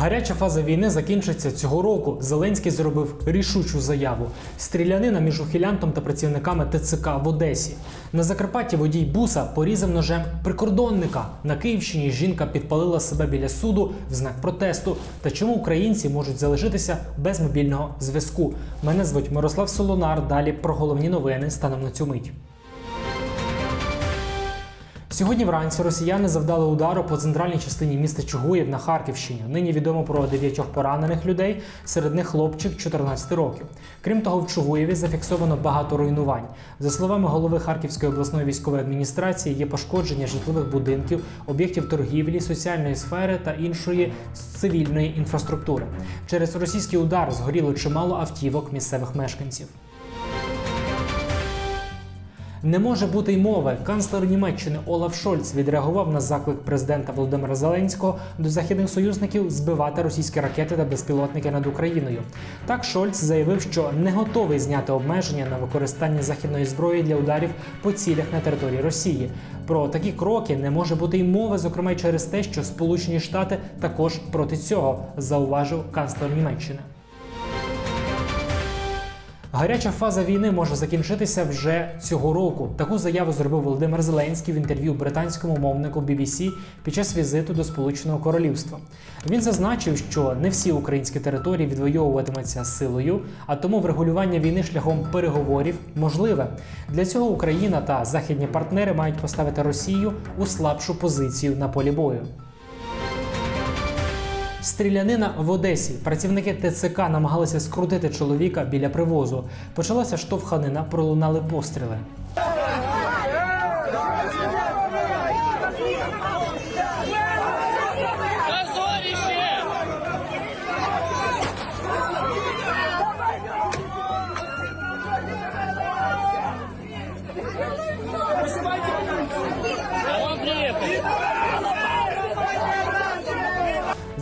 Гаряча фаза війни закінчиться цього року. Зеленський зробив рішучу заяву. Стрілянина між ухилянтом та працівниками ТЦК в Одесі. На Закарпатті водій буса порізав ножем прикордонника. На Київщині жінка підпалила себе біля суду в знак протесту. Та чому українці можуть залишитися без мобільного зв'язку? Мене звуть Мирослав Солонар. Далі про головні новини станом на цю мить. Сьогодні вранці росіяни завдали удару по центральній частині міста Чугуїв на Харківщині. Нині відомо про дев'ятьох поранених людей, серед них хлопчик 14 років. Крім того, в Чугуєві зафіксовано багато руйнувань. За словами голови Харківської обласної військової адміністрації, є пошкодження житлових будинків, об'єктів торгівлі, соціальної сфери та іншої цивільної інфраструктури. Через російський удар згоріло чимало автівок місцевих мешканців. Не може бути й мови. Канцлер Німеччини Олаф Шольц відреагував на заклик президента Володимира Зеленського до західних союзників збивати російські ракети та безпілотники над Україною. Так Шольц заявив, що не готовий зняти обмеження на використання західної зброї для ударів по цілях на території Росії. Про такі кроки не може бути й мови, зокрема через те, що Сполучені Штати також проти цього зауважив канцлер Німеччини. Гаряча фаза війни може закінчитися вже цього року. Таку заяву зробив Володимир Зеленський в інтерв'ю британському мовнику BBC під час візиту до Сполученого Королівства. Він зазначив, що не всі українські території відвоюватимуться силою, а тому врегулювання війни шляхом переговорів можливе. Для цього Україна та західні партнери мають поставити Росію у слабшу позицію на полі бою. Стрілянина в Одесі. Працівники ТЦК намагалися скрутити чоловіка біля привозу. Почалася штовханина, пролунали постріли.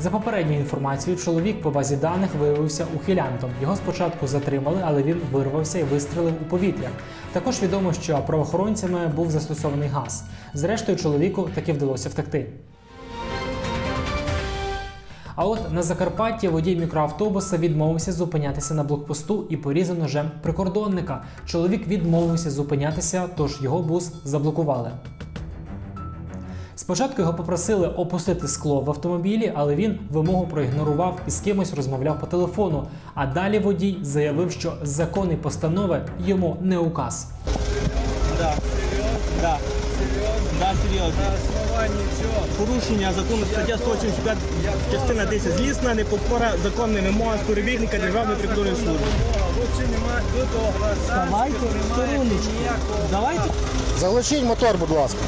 За попередньою інформацією, чоловік по базі даних виявився ухилянтом. Його спочатку затримали, але він вирвався і вистрелив у повітря. Також відомо, що правоохоронцями був застосований газ. Зрештою, чоловіку таки вдалося втекти. А от на Закарпатті водій мікроавтобуса відмовився зупинятися на блокпосту і порізав ножем прикордонника. Чоловік відмовився зупинятися, тож його бус заблокували. Спочатку його попросили опустити скло в автомобілі, але він вимогу проігнорував і з кимось розмовляв по телефону. А далі водій заявив, що закони постанови йому не указ. Да. Да. Да, серйозно. Порушення закону стаття 185, частина 10. Злісна непокора законним вимогам перевірника Державної прикордонної служби. Давайте. Давайте. Заглушіть мотор, будь ласка.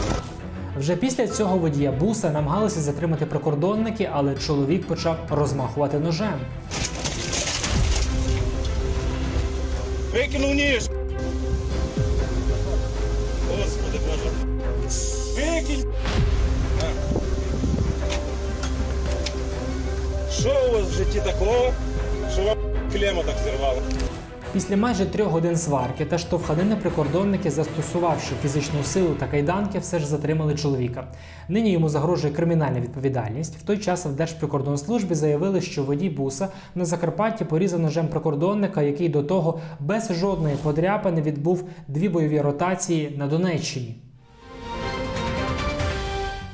Вже після цього водія буса намагалися затримати прикордонники, але чоловік почав розмахувати ножем. Викинув ніж. Господи Боже. Викинь. Що у вас в житті такого, що вам клему так зірвало? Після майже трьох годин сварки та штовханини прикордонники, застосувавши фізичну силу та кайданки, все ж затримали чоловіка. Нині йому загрожує кримінальна відповідальність. В той час в Держприкордонслужбі заявили, що водій буса на Закарпатті порізав ножем прикордонника, який до того без жодної подряпини відбув дві бойові ротації на Донеччині.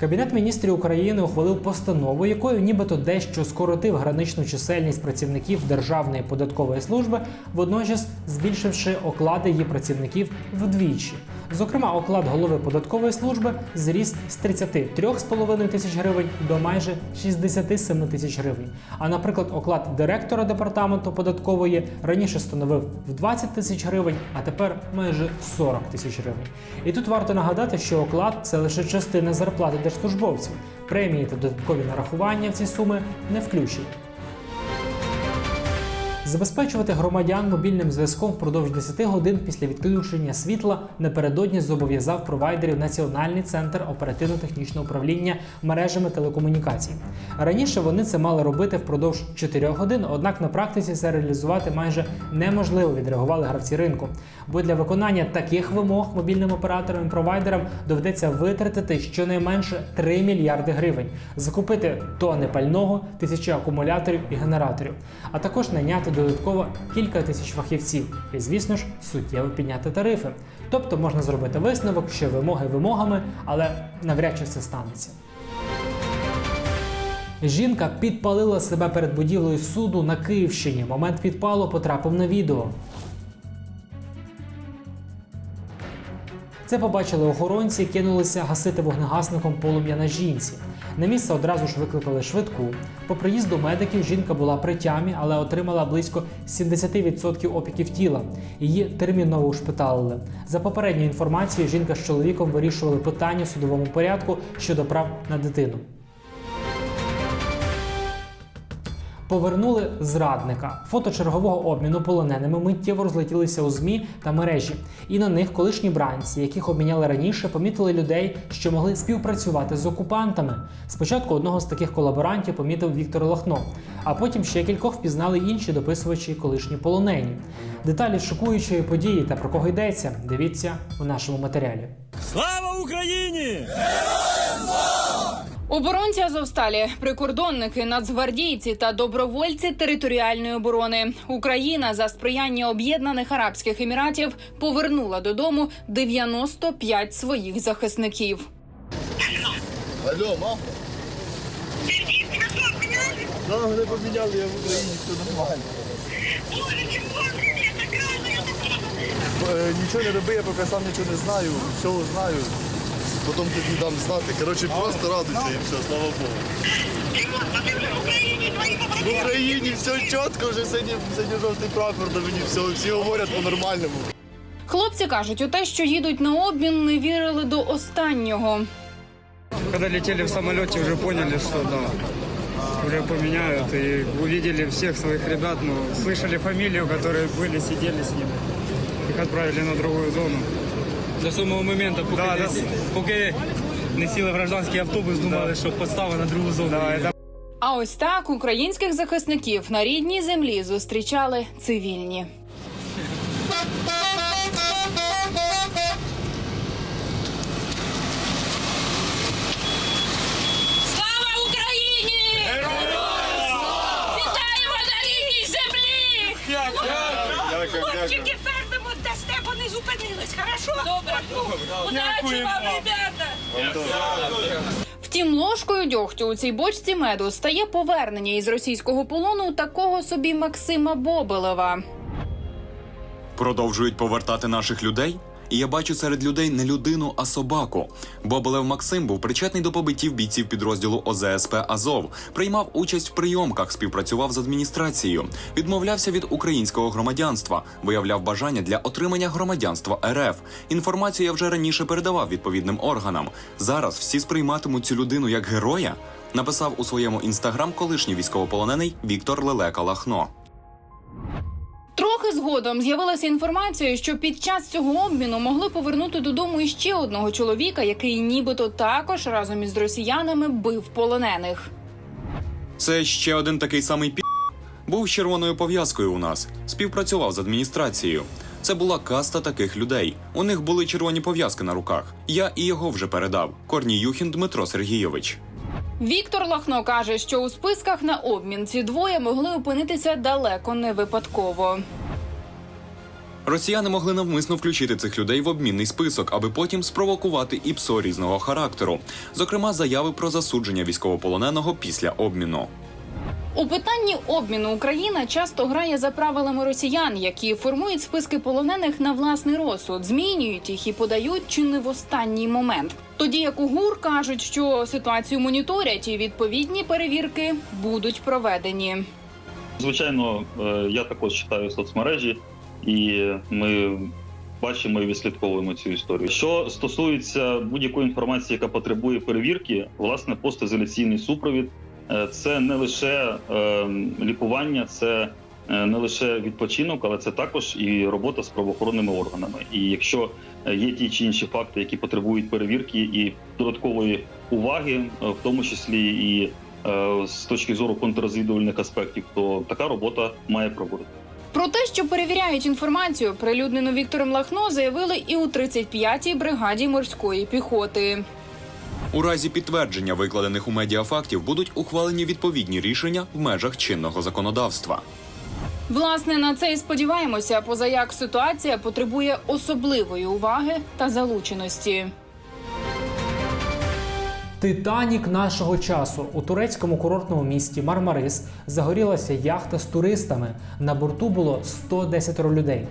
Кабінет міністрів України ухвалив постанову, якою нібито дещо скоротив граничну чисельність працівників Державної податкової служби, водночас збільшивши оклади її працівників вдвічі. Зокрема, оклад голови податкової служби зріс з 33,5 тисяч гривень до майже 67 тисяч гривень. А, наприклад, оклад директора департаменту податкової раніше становив в 20 тисяч гривень, а тепер майже 40 тисяч гривень. І тут варто нагадати, що оклад це лише частина зарплати держслужбовців. Премії та додаткові нарахування в ці суми не включені. Забезпечувати громадян мобільним зв'язком впродовж 10 годин після відключення світла напередодні зобов'язав провайдерів Національний центр оперативно-технічного управління мережами телекомунікацій. Раніше вони це мали робити впродовж 4 годин, однак на практиці це реалізувати майже неможливо, відреагували гравці ринку. Бо для виконання таких вимог мобільним операторам і провайдерам доведеться витратити щонайменше 3 мільярди гривень, закупити тони пального, тисячі акумуляторів і генераторів, а також найняти додатково кілька тисяч фахівців і, звісно ж, суттєво підняти тарифи. Тобто можна зробити висновок, що вимоги вимогами, але навряд чи це станеться. Жінка підпалила себе перед будівлею суду на Київщині. Момент підпалу потрапив на відео. Це побачили охоронці кинулися гасити вогнегасником полум'я на жінці. На місце одразу ж викликали швидку. По приїзду медиків жінка була при тямі, але отримала близько 70% опіків тіла. Її терміново ушпиталили. За попередньою інформацією, жінка з чоловіком вирішували питання в судовому порядку щодо прав на дитину. Повернули зрадника. Фото чергового обміну полоненими миттєво розлетілися у змі та мережі, і на них колишні бранці, яких обміняли раніше, помітили людей, що могли співпрацювати з окупантами. Спочатку одного з таких колаборантів помітив Віктор Лахно, а потім ще кількох впізнали інші дописувачі колишні полонені. Деталі шокуючої події та про кого йдеться, дивіться у нашому матеріалі. Слава Україні! Оборонці Азовсталі, прикордонники, нацгвардійці та добровольці територіальної оборони. Україна за сприяння Об'єднаних Арабських Еміратів повернула додому 95 своїх захисників. Алло. Да, мене поміняли, я в Україні, все нормально. Нічого не роби, я поки сам нічого не знаю, всього знаю Потім тобі дам знати. Коротше, просто радуйся і все, слава Богу. В Україні все чітко, вже сьогодні, сьогодні жовтий прапор на мені, все, всі говорять по-нормальному. Хлопці кажуть, у те, що їдуть на обмін, не вірили до останнього. Когда летели в самолете, уже поняли, что да, уже поменяют. И увидели всех своих ребят, ну, слышали фамилию, которые были, сидели с ними. Их отправили на другую зону. До самого моменту, поки, Да, не, да. поки не сіли в гражданський автобус, думали, що постава на другу зону. Да, это А ось так українських захисників на рідній землі зустрічали цивільні. Слава Україні! Зупинились, хорошо? Добре. Удачі вам, ребята! Втім, ложкою дьогтю у цій бочці меду стає повернення із російського полону такого собі Максима Бобилева. Продовжують повертати наших людей. І я бачу серед людей не людину, а собаку. Бобелев Максим був причетний до побиттів бійців підрозділу ОЗСП Азов, приймав участь в прийомках, співпрацював з адміністрацією, відмовлявся від українського громадянства, виявляв бажання для отримання громадянства РФ. Інформацію я вже раніше передавав відповідним органам. Зараз всі сприйматимуть цю людину як героя. Написав у своєму інстаграм колишній військовополонений Віктор Лелека Лахно. Згодом з'явилася інформація, що під час цього обміну могли повернути додому іще одного чоловіка, який нібито також разом із росіянами бив полонених. Це ще один такий самий пі... Був з червоною пов'язкою у нас, співпрацював з адміністрацією. Це була каста таких людей. У них були червоні пов'язки на руках. Я і його вже передав. Корніюхін Дмитро Сергійович. Віктор Лахно каже, що у списках на обмін ці двоє могли опинитися далеко не випадково. Росіяни могли навмисно включити цих людей в обмінний список, аби потім спровокувати і ПСО різного характеру, зокрема заяви про засудження військовополоненого після обміну. У питанні обміну Україна часто грає за правилами росіян, які формують списки полонених на власний розсуд, змінюють їх і подають чи не в останній момент. Тоді як у ГУР кажуть, що ситуацію моніторять і відповідні перевірки будуть проведені. Звичайно, е, я також читаю соцмережі, і ми бачимо і відслідковуємо цю історію. Що стосується будь-якої інформації, яка потребує перевірки, власне, постізоляційний супровід е, це не лише е, лікування, це е, не лише відпочинок, але це також і робота з правоохоронними органами. І якщо є ті чи інші факти, які потребують перевірки і додаткової уваги, в тому числі і з точки зору контррозвідувальних аспектів, то така робота має проводити. Про те, що перевіряють інформацію, прилюднену Віктором Лахно, заявили і у 35-й бригаді морської піхоти. У разі підтвердження викладених у медіа фактів будуть ухвалені відповідні рішення в межах чинного законодавства. Власне, на це і сподіваємося, позаяк ситуація потребує особливої уваги та залученості. Титанік нашого часу у турецькому курортному місті Мармарис загорілася яхта з туристами. На борту було 110 людей.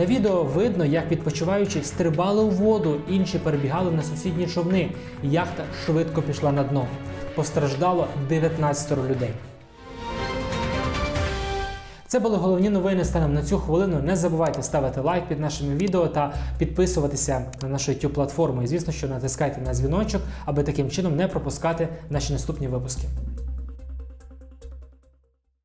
На відео видно, як відпочиваючі стрибали у воду, інші перебігали на сусідні човни. Яхта швидко пішла на дно. Постраждало 19 людей. Це були головні новини станом на цю хвилину. Не забувайте ставити лайк під нашими відео та підписуватися на нашу youtube платформу. І звісно, що натискайте на дзвіночок, аби таким чином не пропускати наші наступні випуски.